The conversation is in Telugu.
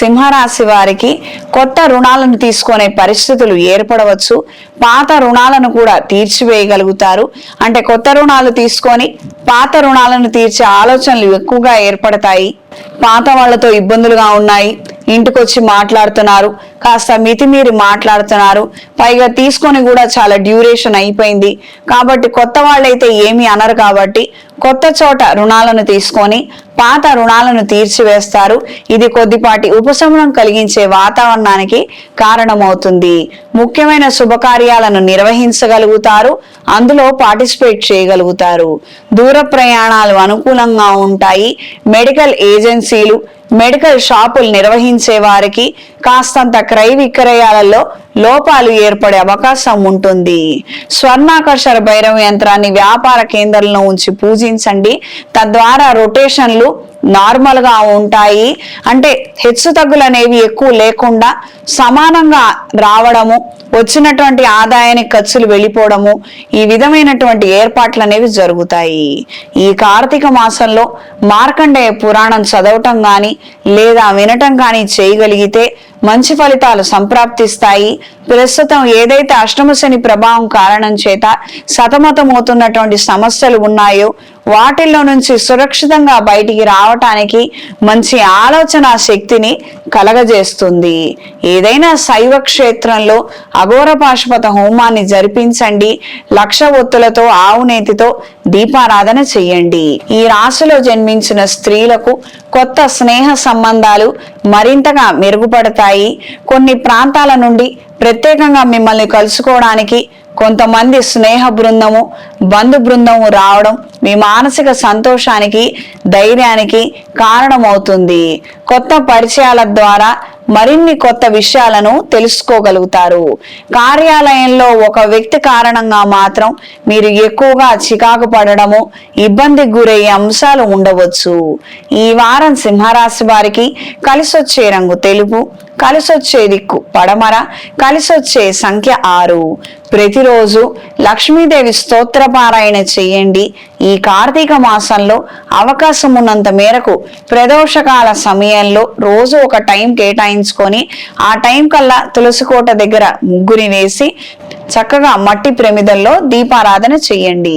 సింహరాశి వారికి కొత్త రుణాలను తీసుకునే పరిస్థితులు ఏర్పడవచ్చు. పాత రుణాలను కూడా తీర్చివేయగలుగుతారు. అంటే కొత్త రుణాలు తీసుకొని పాత రుణాలను తీర్చే ఆలోచనలు ఎక్కువగా ఏర్పడతాయి. పాత వాళ్ళతో ఇబ్బందులుగా ఉన్నాయి. ఇంటికొచ్చి మాట్లాడుతున్నారు. కాస్త మితిమీరి మాట్లాడుతున్నారు. పైగా తీసుకొని కూడా చాలా డ్యూరేషన్ అయిపోయింది. కాబట్టి కొత్త వాళ్ళైతే ఏమీ అనరు కాబట్టి కొత్త చోట రుణాలను తీసుకొని పాత రుణాలను తీర్చివేస్తారు. ఇది కొద్దిపాటి ఉపశమనం కలిగించే వాతావరణానికి కారణమవుతుంది. ముఖ్యమైన శుభకార్యాలను నిర్వహించగలుగుతారు. అందులో పార్టిసిపేట్ చేయగలుగుతారు. దూర ప్రయాణాలు అనుకూలంగా ఉంటాయి. మెడికల్ ఏజెన్సీలు మెడికల్ షాపులు నిర్వహించే వారికి కాస్తంత క్రయ విక్రయాలలో లోపాలు ఏర్పడే అవకాశం ఉంటుంది. స్వర్ణాకర్షణ భైరవ యంత్రాన్ని వ్యాపార కేంద్రంలో ఉంచి పూజించండి. తద్వారా రొటేషన్లు నార్మల్గా ఉంటాయి. అంటే హెచ్చు తగ్గులు అనేవి ఎక్కువ లేకుండా సమానంగా రావడము వచ్చినటువంటి ఆదాయానికి ఖర్చులు వెళ్ళిపోవడము ఈ విధమైనటువంటి ఏర్పాట్లు అనేవి జరుగుతాయి. ఈ కార్తీక మాసంలో మార్కండేయ పురాణం చదవటం కానీ లేదా వినటం కానీ చేయగలిగితే మంచి ఫలితాలు సంప్రాప్తిస్తాయి. ప్రస్తుతం ఏదైతే అష్టమశని ప్రభావం కారణం చేత సతమతమవుతున్నటువంటి సమస్యలు ఉన్నాయో వాటిల్లో నుంచి సురక్షితంగా బయటికి రావటానికి మంచి ఆలోచన శక్తిని కలగజేస్తుంది. ఏదైనా శైవ క్షేత్రంలో అఘోర పాశుపత హోమాన్ని జరిపించండి. లక్ష ఒత్తులతో ఆవునేతితో దీపారాధన చెయ్యండి. ఈ రాశిలో జన్మించిన స్త్రీలకు కొత్త స్నేహ సంబంధాలు మరింతగా మెరుగుపడతాయి. కొన్ని ప్రాంతాల నుండి ప్రత్యేకంగా మిమ్మల్ని కలుసుకోవడానికి కొంతమంది స్నేహ బృందము బంధు బృందము రావడం మీ మానసిక సంతోషానికి ధైర్యానికి కారణమవుతుంది. కొత్త పరిచయాల ద్వారా మరిన్ని కొత్త విషయాలను తెలుసుకోగలుగుతారు. కార్యాలయంలో ఒక వ్యక్తి కారణంగా మాత్రం మీరు ఎక్కువగా చికాకు పడడము ఇబ్బందికి గురయ్యే అంశాలు ఉండవచ్చు. ఈ వారం సింహరాశి వారికి కలిసొచ్చే రంగు తెలుపు కలిసొచ్చే దిక్కు పడమర కలిసొచ్చే సంఖ్య ఆరు. ప్రతిరోజు లక్ష్మీదేవి స్తోత్ర పారాయణ చేయండి. ఈ కార్తీక మాసంలో అవకాశం ఉన్నంత మేరకు ప్రదోషకాల సమయంలో రోజు ఒక టైం నిర్ణయించుకొని ఆ టైం కల్లా తులసి కోట దగ్గర ముగ్గుని వేసి చక్కగా మట్టి ప్రమిదల్లో దీపారాధన చేయండి.